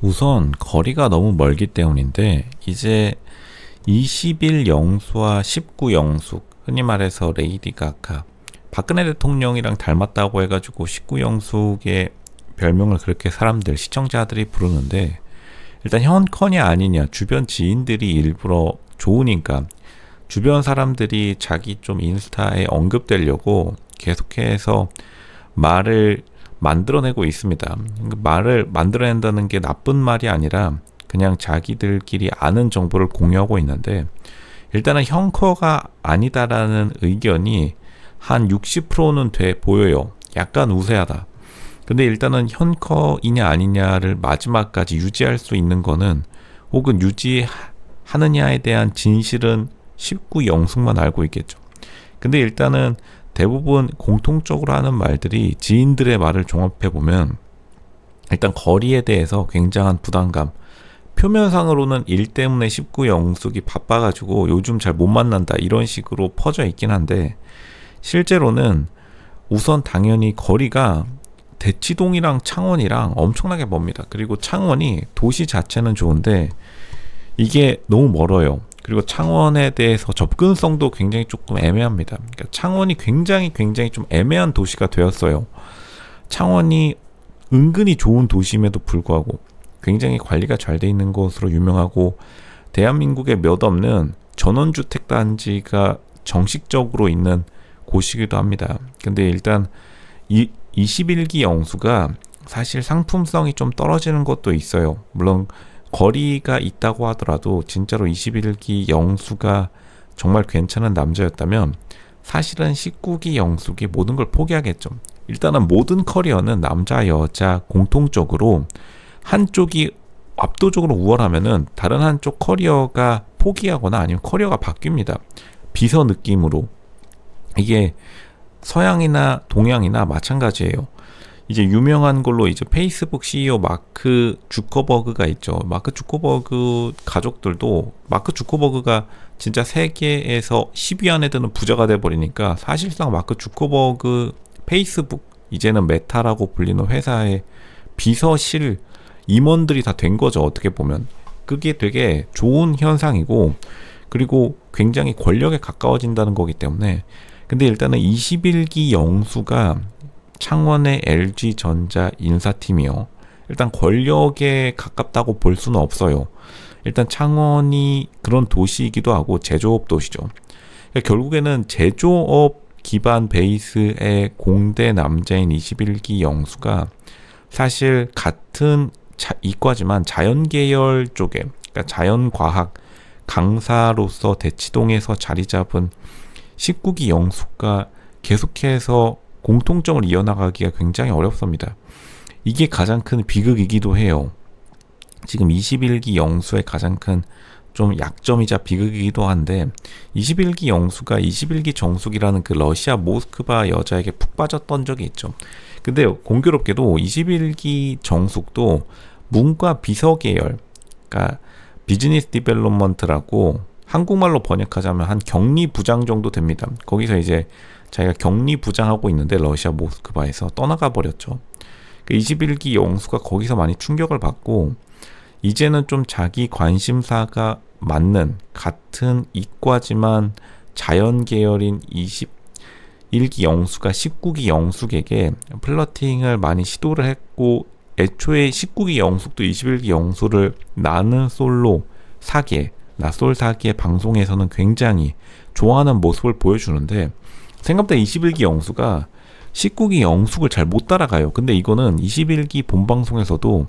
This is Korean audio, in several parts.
우선 거리가 너무 멀기 때문인데 이제 20일 영수와 19 영수 흔히 말해서 레이디 가가 박근혜 대통령이랑 닮았다고 해가지고 19 영숙의 별명을 그렇게 사람들 시청자들이 부르는데 일단 현컨이 아니냐 주변 지인들이 일부러 좋으니까 주변 사람들이 자기 좀 인스타에 언급되려고 계속해서 말을 만들어내고 있습니다. 말을 만들어낸다는 게 나쁜 말이 아니라 그냥 자기들끼리 아는 정보를 공유하고 있는데 일단은 형커가 아니다라는 의견이 한 60%는 돼 보여요. 약간 우세하다. 근데 일단은 현커이냐 아니냐를 마지막까지 유지할 수 있는 거는 혹은 유지하느냐에 대한 진실은 19 영숙만 알고 있겠죠. 근데 일단은 대부분 공통적으로 하는 말들이 지인들의 말을 종합해 보면 일단 거리에 대해서 굉장한 부담감. 표면상으로는 일 때문에 19 영숙이 바빠가지고 요즘 잘 못 만난다 이런 식으로 퍼져 있긴 한데 실제로는 우선 당연히 거리가 대치동이랑 창원이랑 엄청나게 멉니다. 그리고 창원이 도시 자체는 좋은데 이게 너무 멀어요. 그리고 창원에 대해서 접근성도 굉장히 조금 애매합니다. 그러니까 창원이 굉장히 굉장히 좀 애매한 도시가 되었어요. 창원이 은근히 좋은 도시임에도 불구하고 굉장히 관리가 잘 돼 있는 것으로 유명하고 대한민국에 몇 없는 전원주택 단지가 정식적으로 있는 곳이기도 합니다. 근데 일단 이 21기 영수가 사실 상품성이 좀 떨어지는 것도 있어요. 물론 거리가 있다고 하더라도 진짜로 21기 영수가 정말 괜찮은 남자였다면 사실은 19기 영숙이 모든 걸 포기하겠죠. 일단은 모든 커리어는 남자 여자 공통적으로 한쪽이 압도적으로 우월하면은 다른 한쪽 커리어가 포기하거나 아니면 커리어가 바뀝니다. 비서 느낌으로 이게 서양이나 동양이나 마찬가지예요. 이제 유명한 걸로 이제 페이스북 CEO 마크 주커버그가 있죠. 마크 주커버그 가족들도 마크 주커버그가 진짜 세계에서 10위 안에 드는 부자가 돼 버리니까 사실상 마크 주커버그 페이스북 이제는 메타라고 불리는 회사의 비서실 임원들이 다 된 거죠. 어떻게 보면 그게 되게 좋은 현상이고 그리고 굉장히 권력에 가까워진다는 거기 때문에 근데 일단은 21기 영수가 창원의 LG전자 인사팀이요. 일단 권력에 가깝다고 볼 수는 없어요. 일단 창원이 그런 도시이기도 하고 제조업 도시죠. 그러니까 결국에는 제조업 기반 베이스의 공대 남자인 21기 영수가 사실 같은 자, 이과지만 자연계열 쪽에 그러니까 자연과학 강사로서 대치동에서 자리 잡은 19기 영수가 계속해서 공통점을 이어나가기가 굉장히 어렵습니다. 이게 가장 큰 비극이기도 해요. 지금 21기 영수의 가장 큰 좀 약점이자 비극이기도 한데 21기 영수가 21기 정숙이라는 그 러시아 모스크바 여자에게 푹 빠졌던 적이 있죠. 근데 공교롭게도 21기 정숙도 문과 비서 계열, 그러니까 비즈니스 디벨롭먼트라고 한국말로 번역하자면 한 격리 부장 정도 됩니다. 거기서 이제 자기가 격리 부장하고 있는데 러시아 모스크바에서 떠나가 버렸죠. 그 21기 영수가 거기서 많이 충격을 받고 이제는 좀 자기 관심사가 맞는 같은 이과지만 자연 계열인 21기 영수가 19기 영숙에게 플러팅을 많이 시도를 했고 애초에 19기 영숙도 21기 영수를 나는 솔로 사계 나솔 사기의 방송에서는 굉장히 좋아하는 모습을 보여주는데 생각보다 21기 영수가 19기 영숙을 잘 못 따라가요. 근데 이거는 21기 본방송에서도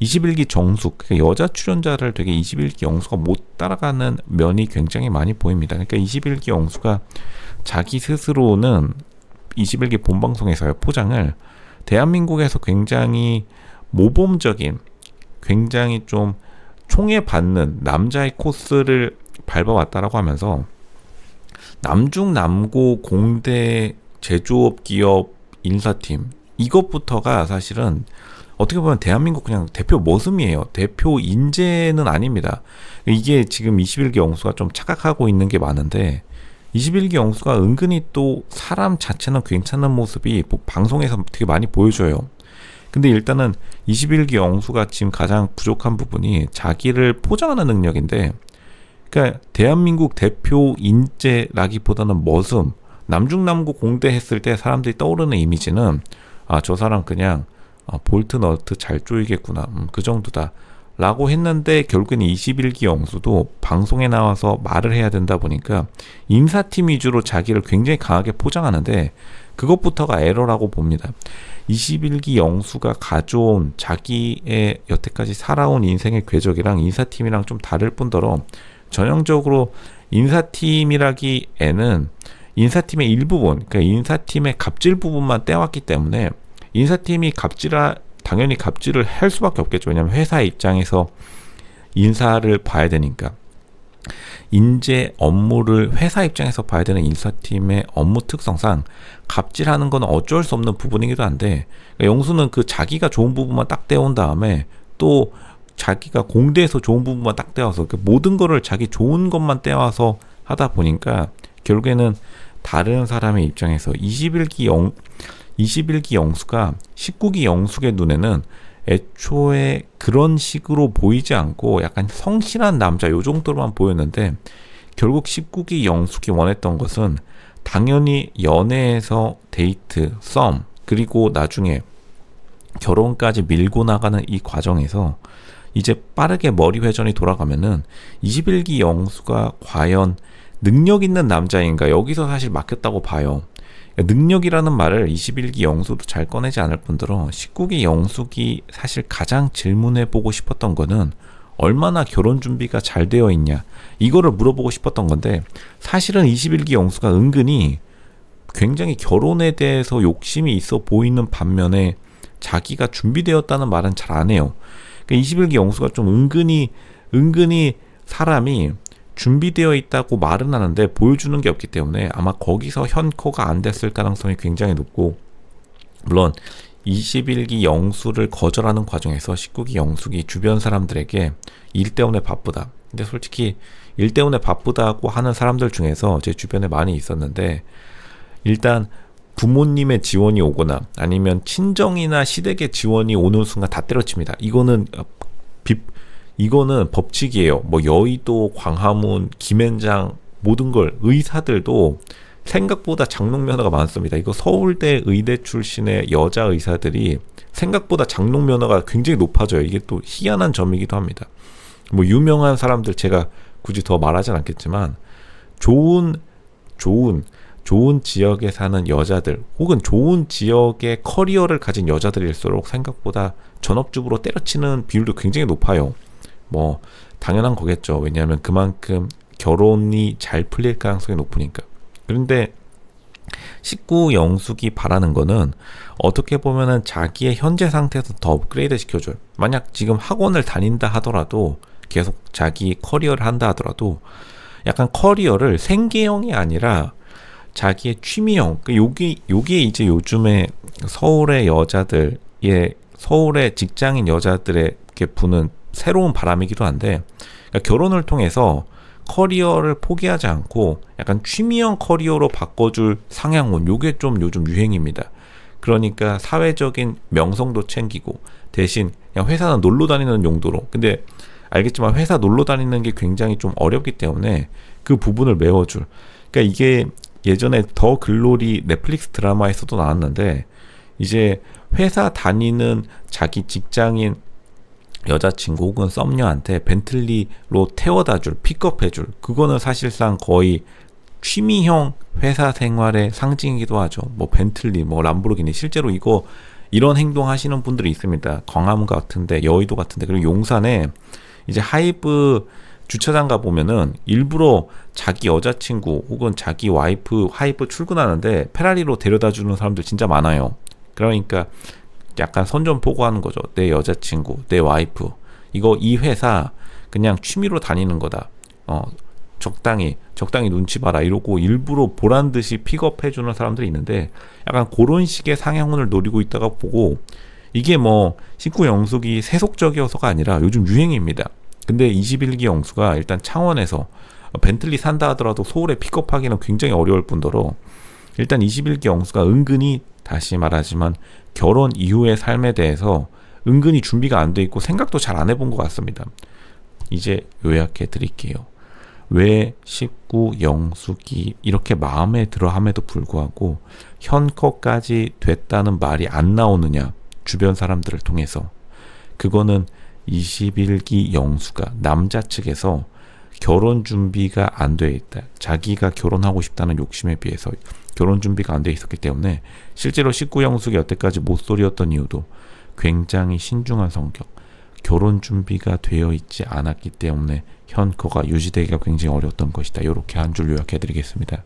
21기 정숙, 그러니까 여자 출연자를 되게 21기 영수가 못 따라가는 면이 굉장히 많이 보입니다. 그러니까 21기 영수가 자기 스스로는 21기 본방송에서의 포장을 대한민국에서 굉장히 모범적인, 굉장히 좀 총에 받는 남자의 코스를 밟아왔다라고 하면서 남중 남고 공대 제조업 기업 인사팀 이것부터가 사실은 어떻게 보면 대한민국 그냥 대표 모습이에요. 대표 인재는 아닙니다. 이게 지금 21기 영수가 좀 착각하고 있는 게 많은데 21기 영수가 은근히 또 사람 자체는 괜찮은 모습이 뭐 방송에서 되게 많이 보여줘요. 근데 일단은 21기 영수가 지금 가장 부족한 부분이 자기를 포장하는 능력인데 그러니까 대한민국 대표 인재라기보다는 머슴 남중남고 공대 했을 때 사람들이 떠오르는 이미지는 아 저 사람 그냥 아, 볼트 너트 잘 조이겠구나 음, 그 정도다 라고 했는데 결국엔 21기 영수도 방송에 나와서 말을 해야 된다 보니까 인사팀 위주로 자기를 굉장히 강하게 포장하는데 그것부터가 에러라고 봅니다. 21기 영수가 가져온 자기의 여태까지 살아온 인생의 궤적이랑 인사팀이랑 좀 다를 뿐더러 전형적으로 인사팀이라기에는 인사팀의 일부분, 그러니까 인사팀의 갑질 부분만 떼왔기 때문에 인사팀이 갑질하 당연히 갑질을 할 수밖에 없겠죠. 왜냐하면 회사 입장에서 인사를 봐야 되니까. 인재 업무를 회사 입장에서 봐야 되는 인사팀의 업무 특성상 갑질하는 건 어쩔 수 없는 부분이기도 한데 그러니까 영수는 그 자기가 좋은 부분만 딱 떼온 다음에 또 자기가 공대에서 좋은 부분만 딱 떼와서 그 모든 거를 자기 좋은 것만 떼와서 하다 보니까 결국에는 다른 사람의 입장에서 21기 영 21기 영수가 19기 영숙의 눈에는 애초에 그런 식으로 보이지 않고 약간 성실한 남자 요 정도로만 보였는데 결국 19기 영숙이 원했던 것은 당연히 연애에서 데이트, 썸 그리고 나중에 결혼까지 밀고 나가는 이 과정에서 이제 빠르게 머리 회전이 돌아가면은 21기 영수가 과연 능력 있는 남자인가 여기서 사실 막혔다고 봐요. 능력이라는 말을 21기 영수도 잘 꺼내지 않을 뿐더러 19기 영숙이 사실 가장 질문해 보고 싶었던 거는 얼마나 결혼 준비가 잘 되어 있냐 이거를 물어보고 싶었던 건데 사실은 21기 영수가 은근히 굉장히 결혼에 대해서 욕심이 있어 보이는 반면에 자기가 준비되었다는 말은 잘 안 해요. 그러니까 21기 영수가 좀 은근히 은근히 사람이 준비되어 있다고 말은 하는데 보여주는 게 없기 때문에 아마 거기서 현코가 안 됐을 가능성이 굉장히 높고 물론 21기 영수를 거절하는 과정에서 19기 영숙이 주변 사람들에게 일 때문에 바쁘다. 근데 솔직히 일 때문에 바쁘다고 하는 사람들 중에서 제 주변에 많이 있었는데 일단 부모님의 지원이 오거나 아니면 친정이나 시댁의 지원이 오는 순간 다 때려칩니다. 이거는 비, 이거는 법칙이에요. 뭐 여의도, 광화문, 김앤장 모든 걸 의사들도 생각보다 장롱 면허가 많습니다. 이거 서울대 의대 출신의 여자 의사들이 생각보다 장롱 면허가 굉장히 높아져요. 이게 또 희한한 점이기도 합니다. 뭐 유명한 사람들 제가 굳이 더 말하진 않겠지만 좋은 좋은 좋은 지역에 사는 여자들 혹은 좋은 지역의 커리어를 가진 여자들일수록 생각보다 전업주부로 때려치는 비율도 굉장히 높아요. 뭐 당연한 거겠죠. 왜냐하면 그만큼 결혼이 잘 풀릴 가능성이 높으니까. 그런데 19 영숙이 바라는 거는 어떻게 보면은 자기의 현재 상태에서 더 업그레이드 시켜줘요. 만약 지금 학원을 다닌다 하더라도 계속 자기 커리어를 한다 하더라도 약간 커리어를 생계형이 아니라 자기의 취미형. 그 여기 여기에 이제 요즘에 서울의 여자들의 서울의 직장인 여자들에게 부는 새로운 바람이기도 한데 그러니까 결혼을 통해서 커리어를 포기하지 않고 약간 취미형 커리어로 바꿔줄 상향원 요게 좀 요즘 유행입니다. 그러니까 사회적인 명성도 챙기고 대신 그냥 회사는 놀러 다니는 용도로 근데 알겠지만 회사 놀러 다니는 게 굉장히 좀 어렵기 때문에 그 부분을 메워줄 그러니까 이게 예전에 더 글로리 넷플릭스 드라마에서도 나왔는데 이제 회사 다니는 자기 직장인 여자친구 혹은 썸녀한테 벤틀리로 태워다 줄, 픽업해 줄, 그거는 사실상 거의 취미형 회사 생활의 상징이기도 하죠. 뭐 벤틀리, 뭐 람보르기니 실제로 이거 이런 행동 하시는 분들이 있습니다. 광화문 같은데, 여의도 같은데, 그리고 용산에 이제 하이브 주차장 가 보면은 일부러 자기 여자친구 혹은 자기 와이프 하이브 출근하는데 페라리로 데려다 주는 사람들 진짜 많아요. 그러니까 약간 선전 포고하는 거죠. 내 여자친구, 내 와이프. 이거 이 회사 그냥 취미로 다니는 거다. 어, 적당히, 적당히 눈치 봐라. 이러고 일부러 보란 듯이 픽업해 주는 사람들이 있는데 약간 그런 식의 상향원을 노리고 있다가 보고 이게 뭐 식구 영숙이 세속적이어서가 아니라 요즘 유행입니다. 근데 21기 영수가 일단 창원에서 벤틀리 산다 하더라도 서울에 픽업하기는 굉장히 어려울 뿐더러 일단 21기 영수가 은근히 다시 말하지만 결혼 이후의 삶에 대해서 은근히 준비가 안 돼 있고 생각도 잘 안 해본 것 같습니다. 이제 요약해 드릴게요. 왜 19 영숙이 이렇게 마음에 들어 함에도 불구하고 현커까지 됐다는 말이 안 나오느냐 주변 사람들을 통해서 그거는 21기 영수가 남자 측에서 결혼 준비가 안 돼 있다. 자기가 결혼하고 싶다는 욕심에 비해서 결혼 준비가 안 돼 있었기 때문에 실제로 19 영숙이 여태까지 못소리였던 이유도 굉장히 신중한 성격, 결혼 준비가 되어 있지 않았기 때문에 현커가 유지되기가 굉장히 어려웠던 것이다. 이렇게 한 줄 요약해 드리겠습니다.